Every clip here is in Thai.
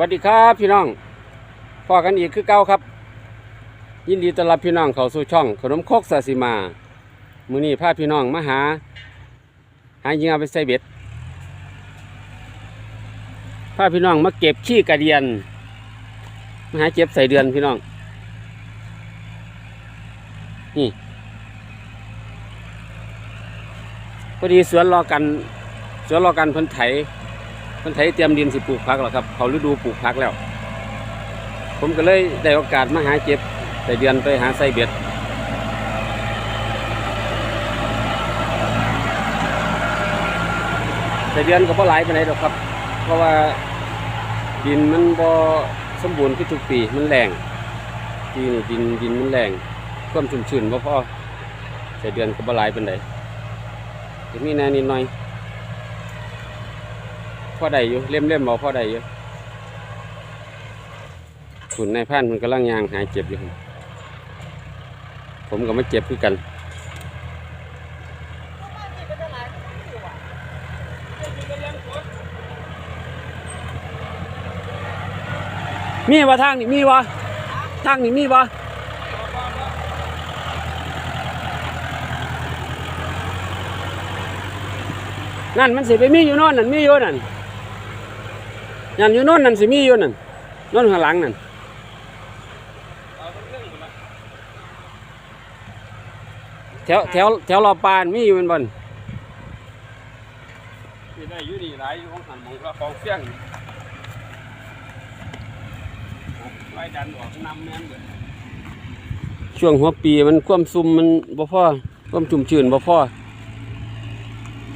วัสดีครับพี่น้องพอกันอีกคือเก้าครับ ยินดีต้อนรับพี่น้องเข้าสู่ช่องขนมโคกสาสิมา มือนี้พาพี่น้องมาหา หาเหยื่อไปใส่เบ็ดพาพี่น้องมาเก็บขี้กระเดียนมาหาเก็บใส่เดือนพี่น้องนี่พอดีสวนรอกันสวนรอกันพิ่นไถ คนไทยเตรียมดินสิปลูกพักแล้วครับ เขาฤดูปลูกพักแล้ว ผมก็เลยได้โอกาสมาหาเจ็บแต่เดือนไปหาไส้เบ็ดแต่เดือนก็บ่หลายไปไหนหรอกครับ เพราะว่าดินมันบ่สมบูรณ์ขึ้นทุกปีมันแรงปีนี้ดินดินมันแรงความชุ่มชื้นบ่พอแต่เดือนก็บ่หลายปานใดก็มีแน่นิดหน่อย พ่อใดอยู่เล่มเล่มบอกพ่อใดอยู่ขุนนายพันมันกำลังยางหายเจ็บอยู่ ผมก็ไม่เจ็บคือกันมีวะทางนี่มีวะทางนี่มีวะนั่นมันสิไปมีอยู่โนอนนั่นมีอยู่นั่น นั่นอยู่โนอนนั่นสิมีอยู่นั่นโนอนข้างหลังนั่นแถวแถวแถวรอบปานมีอยู่เป็นบนที่ได้อยู่ดีหลายอยู่ของหันมองละของเฟี้ยงไว้ดันออกนำแม่นเบิดช่วงหัวปีมันความซุ่มมันบ่พ่อความชุ่มชื้นบ่พ่อ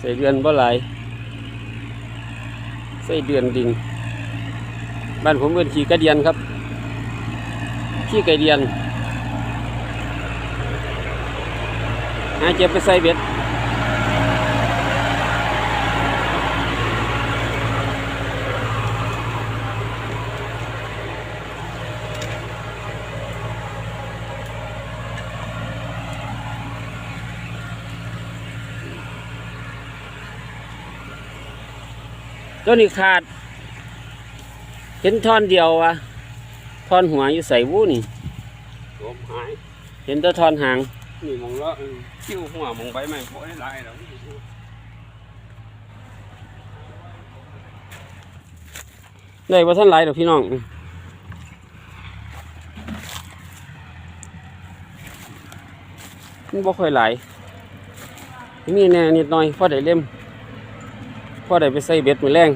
ใส่เดือนบ่หลายใส่เดือนดิ่ง บ้านผมเป็นขี่กระเดียนครับขี่กระเดียนหาเจ็บไปใส่เบ็ดตัวนี้ขาด เห็นท่อนเดียววะท่อนหัวอยู่ใส่วูนี่โดมหายเห็นแต่ท่อนหาง นี่หมองละเออคิ้วหัวหมองใบไม้พอได้หลายแล้วได้ว่าท่านหลายดอกพี่น้องมันบ่ค่อยหลายมีแน่นิดหน่อยพอได้เล่มพอได้ไปใส่เบ็ดมือแรง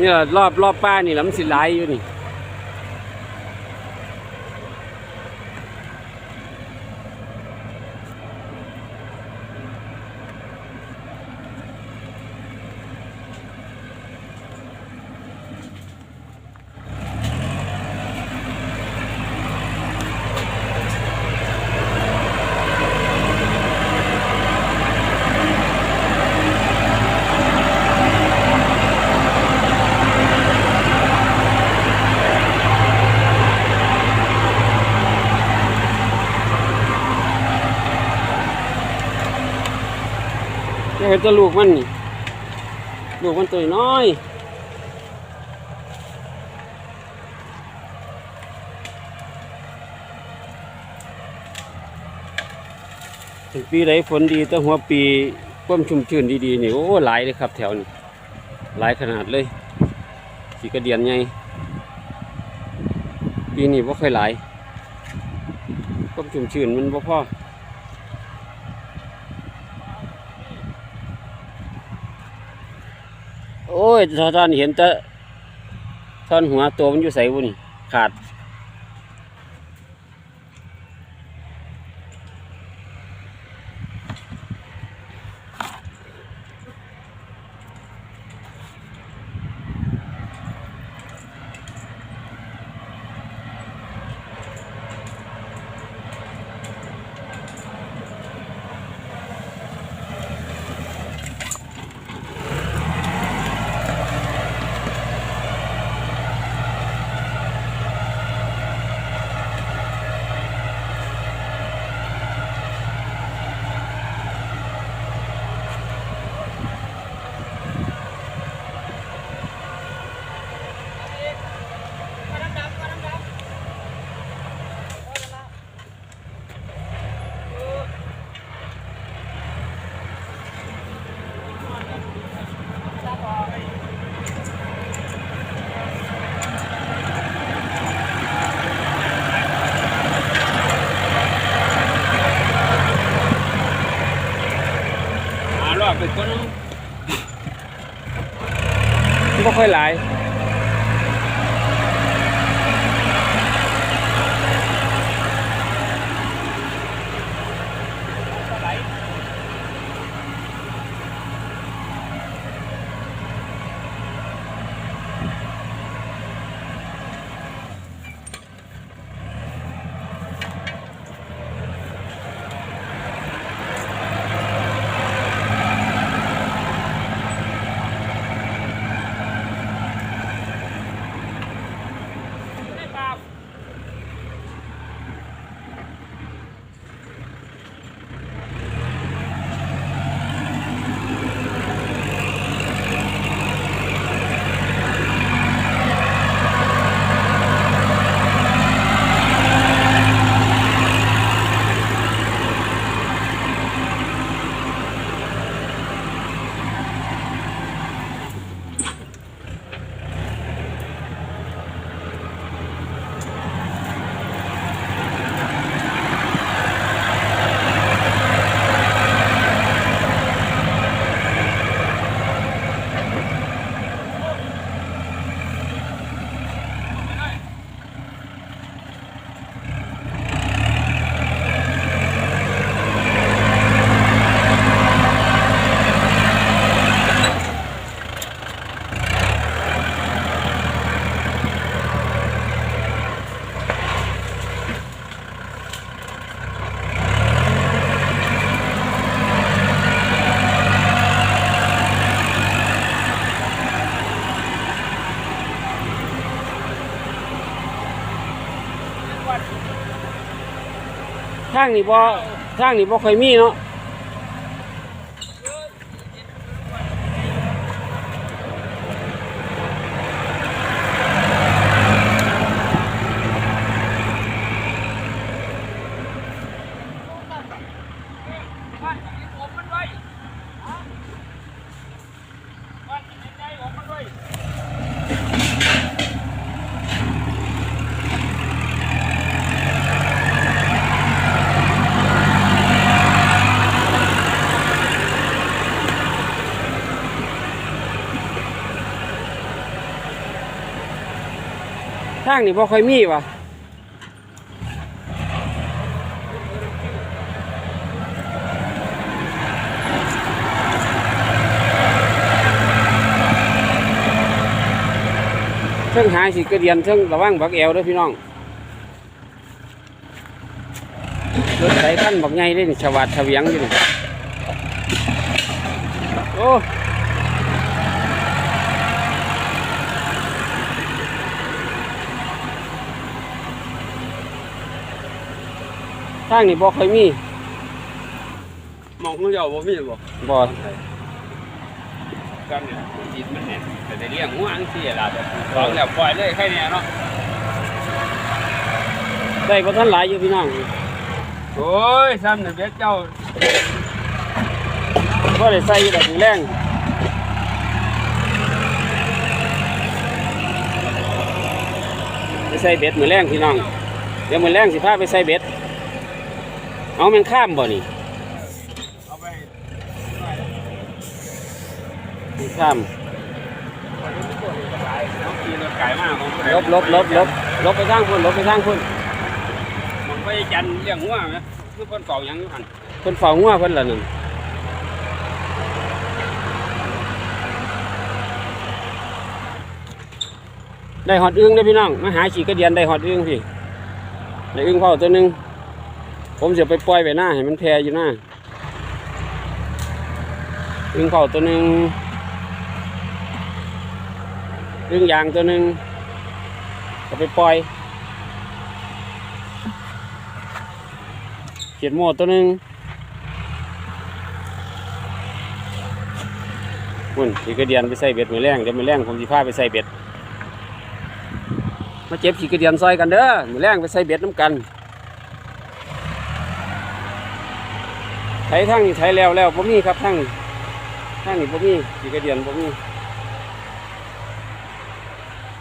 นี่รอบรอบป้านี่แล้วมันสิหลายอยู่นี่ ห็นตัวลูกมันลูกมันตัวน้อยถึงปีไหนฝนดีแต่หัวปีความชุ่มชื้นดีๆนี่โอ้หลายเลยครับแถวนี้หลายขนาดเลยสีกระเดียนไงปีนี้บ่ค่อยหลายความชุ่มชื้นมันบ่พอ อ้ยท่านเห็นแต่ท่อนหัวตัวมันอยู่ใส่บุนี่ขาด ก็ค่อยหลาย ทางนี่บ่ทางนี่บ่ค่อยมีเนาะางนี่บ่ค่อยมีว่ะเทิงหายสิกระเดียนเทิงระวังบักแอวเด้อพี่น้องรถไถขั้นบักไงได้นี่ชวาดเฉวียงอยู่นี่โอ้ ทางนี่บ่ค่อยมีมองของเจ้าบ่มีบ่บ่กันเนี่ยจิตมันแน่นแต่ได้เลี้ยงหัวอังซี่ล่ะแต่ลองแล้วปล่อยเลยแค่เนี้ยเนาะได้บ่ทันหลายอยู่พี่น้องโอ้ยซ้ำเนี่ยเบ็ดเจ้าก็ได้ใส่อยู่ดอกแรงไปใส่เบ็ดมือแรงพี่น้องเดี๋ยวมือแรงสิพาไปใส่เบ็ด เอาแมันข้ามบ่นี่เอาไปมันข้ามน้องขี่รถไก่มากของผู้ใดลบลบลบลบลบไปทางพุ่นลบไปทางพุ่นมองไปจันเลี้ยงหัวไหมคือคนเก่าหยังอยู่หันเพิ่นเฝ้าหัวเพิ่นละนั่นได้หอดอึ้งเด้อพี่น้องมาหาฉีกกระเดียนได้หอดอึ้งพี่ได้อึ้งเผาตัวหนึง ผมจะไปปล่อยไว้หน้าให้มันแพรอยู่หน้าอึ้งเผาตัวหนึ่งอึ้งยางตัวหนึ่งก็ไปปล่อยเขียดโม่ตัวหนึ่งคุณฉีกระเดียนไปใส่เบ็ดมือแรงเดี๋ยวมือแรงผมจะพาไปใส่เบ็ดมาเจ็บขีกระเดียนซอยกันเด้อมือแรงไปใส่เบ็ดน้ำกัน ไถทั้งนี่ไถแล้วแล้วบ่มีครับทั้งนี่ทั้งนี่บ่มีขี่กระเดียนบ่มี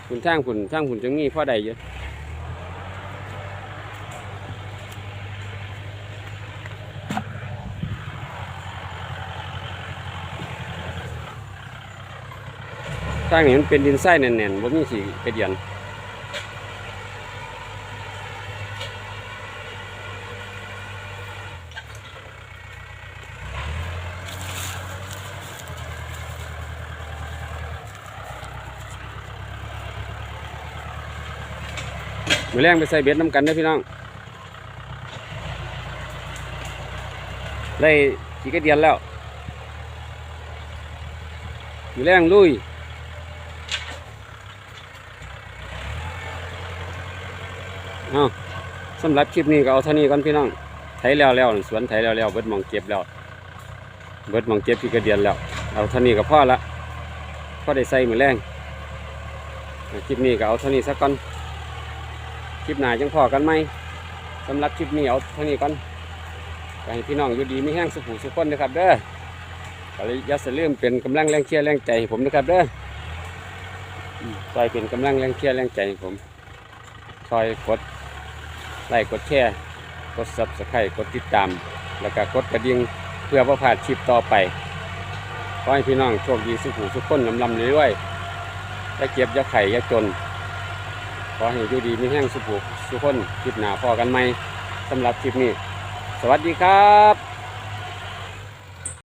คุณทางคุณทางคุณจังมีพ่อใดเยอะทางนี้มันเป็นดินทรายแน่นๆบ่มีสีกระเดียน มือแรงไปใส่เบ็ดน้ำกันเด้พี่น้อง ได้ขี่กระเดียนแล้วมือแรงลุยเอาสำหรับคลิปนี้ก็เอาเท่านี้ก่อนพี่น้องไถแล้วแล้วสวนไถแล้วแล้วเบิดมองเก็บแล้ว เบิดมองเก็บพี่กระเดียนแล้ว เอาเท่านี้ก็พอละพอได้ใส่มือแรงคลิปนี้ก็เอาเท่านี้สักก่อน คลิปหน้าจังพอกันไหมสำหรับคลิปนี้เอาเท่านี้ก่อนก็ให้พี่น้องอยู่ดีไม่แห้งสุขหูสุขคนนะครับเด้อก็เลยอย่าสลืมเป็นกำลังแรงเชียร์แรงใจให้ผมนะครับเด้ออืมซอยเป็นกำลังแรงเชียร์แรงใจให้ผมซอยกดไลค์กดแชร์กด subscribe กดติดตาม แล้วก็กดกระดิ่งเพื่อประพลาดคลิปต่อไปขอให้พี่น้องโชคดีสุขุสุขคนลำลำเรื่อยๆอย่าเก็บอย่าไข่อย่าจน ขอให้อยู่ดีมีแห้งสุขุสุขคนคลิปหนาพอกันไหมสำหรับคลิปนี้ สวัสดีครับ